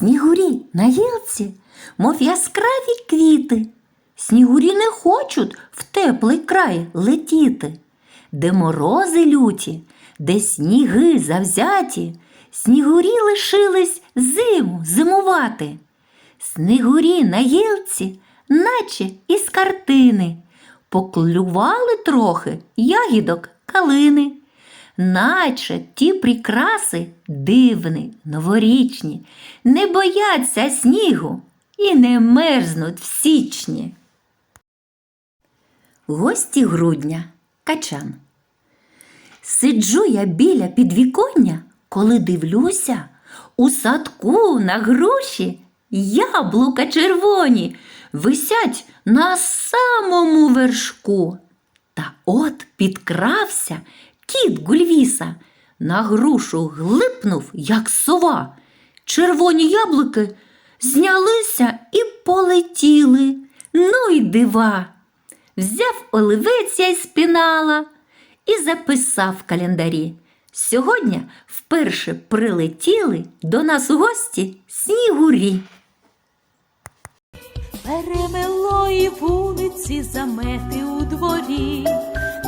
Снігурі на гілці, мов яскраві квіти. Снігурі не хочуть в теплий край летіти, де морози люті, де сніги завзяті, снігурі лишились зиму зимувати. Снігурі на гілці, наче із картини, поклювали трохи ягідок калини, наче ті прикраси дивні, новорічні, не бояться снігу і не мерзнуть в січні. Гості грудня качан. Сиджу я біля підвіконня, коли дивлюся, у садку на груші яблука червоні висять на самому вершку. Та от підкрався кіт Гульвіса, на грушу глипнув, як сова. Червоні яблуки знялися і полетіли. Ну й дива. Взяв оливець я й спінала і записав в календарі. Сьогодні вперше прилетіли до нас у гості снігурі. Перемело і вулиці замети у дворі,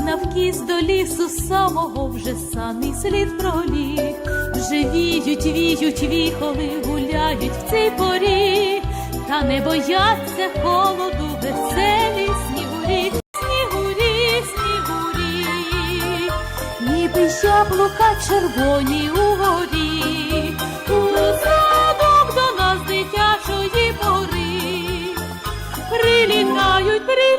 навкіз до лісу, самого вже самий слід проліг, вже віють, віють, віхоли, гуляють в цій порі, та не бояться холоду, веселі снігурі, снігурі, снігурі, ніби яблука червоні угорі, у садок до нас дитячої пори, прилітають. прилітають.